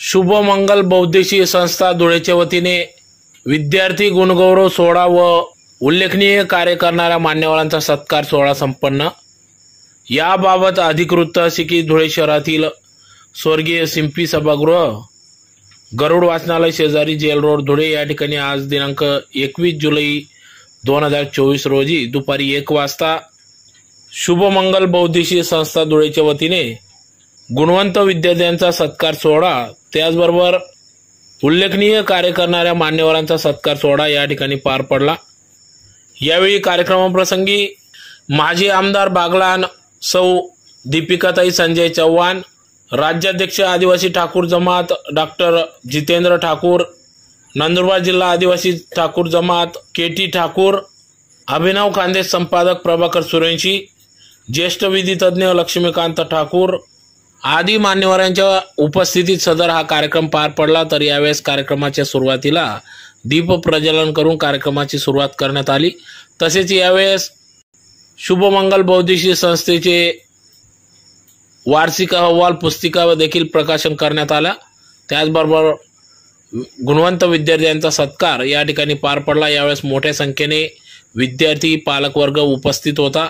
शुभमंगल बौद्धिशी संस्था धुळेच्या वतीने विद्यार्थी गुणगौरव सोहळा व उल्लेखनीय कार्य करणाऱ्या मान्यवरांचा सत्कार सोहळा संपन्न. याबाबत अधिकृत असे की धुळे शहरातील स्वर्गीय सिंपी सभागृह गरुड वाचनालय शेजारी जेल रोड धुळे या ठिकाणी आज दिनांक एकवीस जुलै दोन हजार चोवीस रोजी दुपारी एक वाजता शुभमंगल बौद्धिशी संस्था धुळेच्या वतीने गुणवंत विद्यार्थ्यांचा सत्कार सोहळा त्याचबरोबर उल्लेखनीय कार्य करणाऱ्या मान्यवरांचा सत्कार सोहळा या ठिकाणी पार पडला. यावेळी कार्यक्रमाप्रसंगी माजी आमदार बागलान सौ दीपिकाताई संजय चव्हाण राज्याध्यक्ष आदिवासी ठाकूर जमात डॉक्टर जितेंद्र ठाकूर नंदुरबार जिल्हा आदिवासी ठाकूर जमात के टी ठाकूर अभिनव खांदे संपादक प्रभाकर सुरेंशी ज्येष्ठ विधितज्ञ लक्ष्मीकांत ठाकूर आदी मान्यवरांच्या उपस्थितीत सदर हा कार्यक्रम पार पडला तर यावेळेस कार्यक्रमाच्या सुरुवातीला दीप प्रज्वलन करून कार्यक्रमाची सुरुवात करण्यात आली. तसेच यावेळेस शुभमंगल बौद्धिशी संस्थेचे वार्षिक अहवाल पुस्तिका देखील प्रकाशन करण्यात आला. त्याचबरोबर गुणवंत विद्यार्थ्यांचा सत्कार या ठिकाणी पार पडला. यावेळेस मोठ्या संख्येने विद्यार्थी पालकवर्ग उपस्थित होता.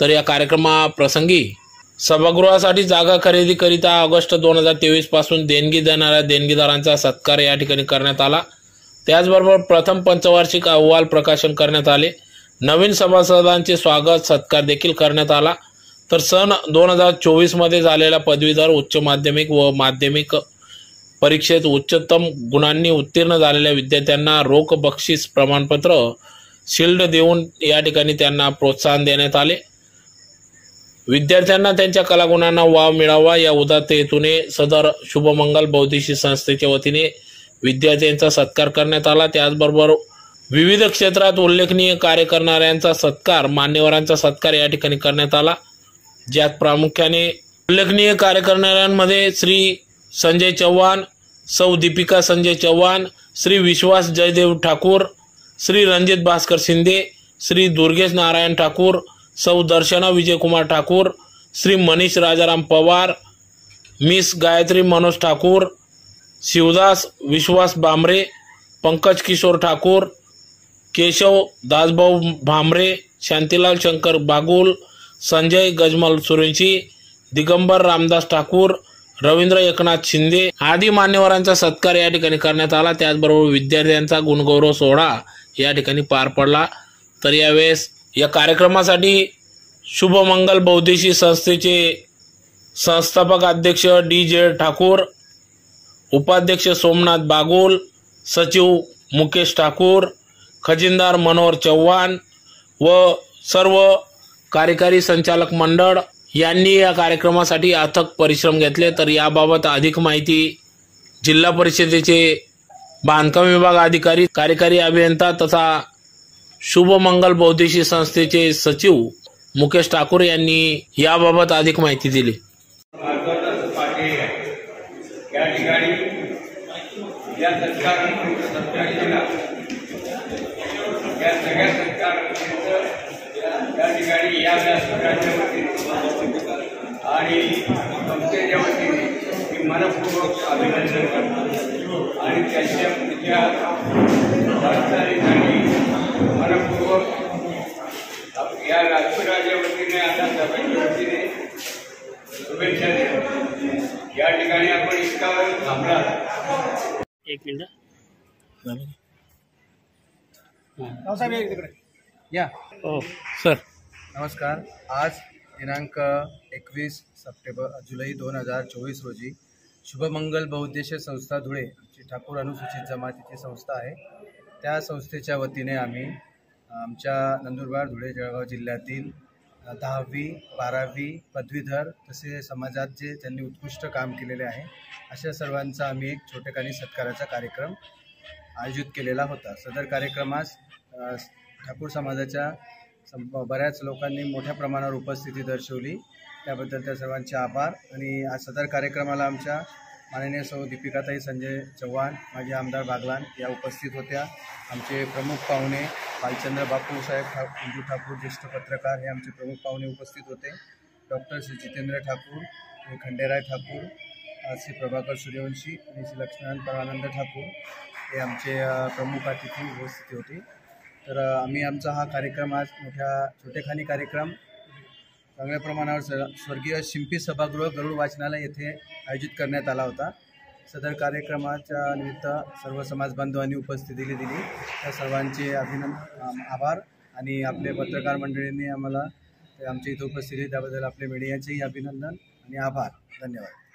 तर या कार्यक्रमाप्रसंगी सभागृहासाठी जागा खरेदीकरिता ऑगस्ट दोन हजार तेवीसपासून देणगी देणाऱ्या देणगीदारांचा सत्कार या ठिकाणी करण्यात आला. त्याचबरोबर प्रथम पंचवार्षिक अहवाल प्रकाशन करण्यात आले. नवीन सभासदांचे स्वागत सत्कार देखील करण्यात आला. तर सन दोन हजार चोवीसमध्ये झालेला पदवीधर उच्च माध्यमिक व माध्यमिक परीक्षेत उच्चतम गुणांनी उत्तीर्ण झालेल्या विद्यार्थ्यांना रोख बक्षीस प्रमाणपत्र शिल्ड देऊन या ठिकाणी त्यांना प्रोत्साहन देण्यात आले. विद्यार्थ्यांना त्यांच्या कलागुणांना वाव मिळावा. या उदात्त हेतूने सदर शुभमंगल बौद्धिशी संस्थेच्या वतीने विद्यार्थ्यांचा सत्कार करण्यात आला. त्याचबरोबर विविध क्षेत्रात उल्लेखनीय कार्य करणाऱ्यांचा सत्कार मान्यवरांचा सत्कार या ठिकाणी करण्यात आला. ज्यात प्रामुख्याने उल्लेखनीय कार्य करणाऱ्यांमध्ये श्री संजय चव्हाण सौ दीपिका संजय चव्हाण श्री विश्वास जयदेव ठाकूर श्री रणजित भास्कर शिंदे श्री दुर्गेश नारायण ठाकूर सौ दर्शना विजयकुमार ठाकूर श्री मनीष राजाराम पवार मिस गायत्री मनोज ठाकूर शिवदास विश्वास बांबरे पंकज किशोर ठाकूर केशव दासभाऊ भांबरे शांतीलाल शंकर बागुल संजय गजमल सुरेंशी दिगंबर रामदास ठाकूर रवींद्र एकनाथ शिंदे आदी मान्यवरांचा सत्कार या ठिकाणी करण्यात आला. त्याचबरोबर विद्यार्थ्यांचा गुणगौरव सोहळा या ठिकाणी पार पडला. तर यावेळेस या कार्यक्रमासाठी शुभमंगल बौद्धिशी संस्थेचे संस्थापक अध्यक्ष डी जे ठाकूर उपाध्यक्ष सोमनाथ बागुल सचिव मुकेश ठाकूर खजिनदार मनोहर चव्हाण व सर्व कार्यकारी संचालक मंडळ यांनी या कार्यक्रमासाठी अथक परिश्रम घेतले. तर याबाबत अधिक माहिती जिल्हा परिषदेचे बांधकाम विभाग अधिकारी कार्यकारी अभियंता तथा शुभमंगल बौद्धिशी संस्थेचे सचिव मुकेश ठाकूर यांनी याबाबत अधिक माहिती दिली. या ठिकाणी या सत्कार सत्कार केला या सगळ्या सत्कार या ठिकाणी या व्यासपीठाच्या वतीने आणि संस्थेच्या वतीने मी मनपूर्वक अभिनंदन करतो. आणि त्यांच्या मनपूर्वक या व्यासपीठाच्या वतीने आता सभेच्या वतीने शुभेच्छा देतो या ठिकाणी आपण इतका वेळ थांबला एक मिनिट या. हो सर. नमस्कार. आज दिनांक एकवीस सप्टेंबर जुलै दोन हजार चोवीस रोजी शुभमंगल बहुउद्देशीय संस्था धुळे जी ठाकूर अनुसूचित जमातीची संस्था आहे. त्या संस्थेच्या वतीने आम्ही आमच्या नंदुरबार धुळे जळगाव जिल्ह्यातील दहावी बारावी पदवीधर तसे समाजात जे त्यांनी उत्कृष्ट काम केलेले आहे अशा सर्वांचा आम्ही एक छोटेखानी सत्काराचा कार्यक्रम आयोजित केलेला होता. सदर कार्यक्रमास ठाकूर समाजाच्या बऱ्याच लोकांनी मोठ्या प्रमाणावर उपस्थिती दर्शवली. त्याबद्दल त्या सर्वांचे आभार. आणि आज सदर कार्यक्रमाला आमच्या माननीय सौ दीपिकाताई संजय चव्हाण माजी आमदार बागलान या उपस्थित होत्या. आमचे प्रमुख पाहुणे भालचंद्र बापूसाहेब ठा मंजू ठाकूर ज्येष्ठ पत्रकार हे आमचे प्रमुख पाहुणे उपस्थित होते. डॉक्टर श्री जितेंद्र ठाकूर हे खंडेराय ठाकूर श्री प्रभाकर सूर्यवंशी आणि श्री लक्ष्मीनारायण परमानंद ठाकूर हे आमचे प्रमुख अतिथी उपस्थिती होती. तर आम्ही आमचा हा कार्यक्रम आज मोठ्या छोटेखानी कार्यक्रम चांगल्या प्रमाणावर स स्वर्गीय शिंपी सभागृह गरुड वाचनालय येथे आयोजित करण्यात आला होता. सदर कार्यक्रमाच्या निमित्त सर्व समाज बांधवांनी उपस्थिती दिली. त्या सर्वांचे अभिनंदन आभार आणि आपले पत्रकार मंडळींनी आम्हाला ते आमच्या इथं उपस्थिती त्याबद्दल आपल्या मीडियाचेही अभिनंदन आणि आभार. धन्यवाद.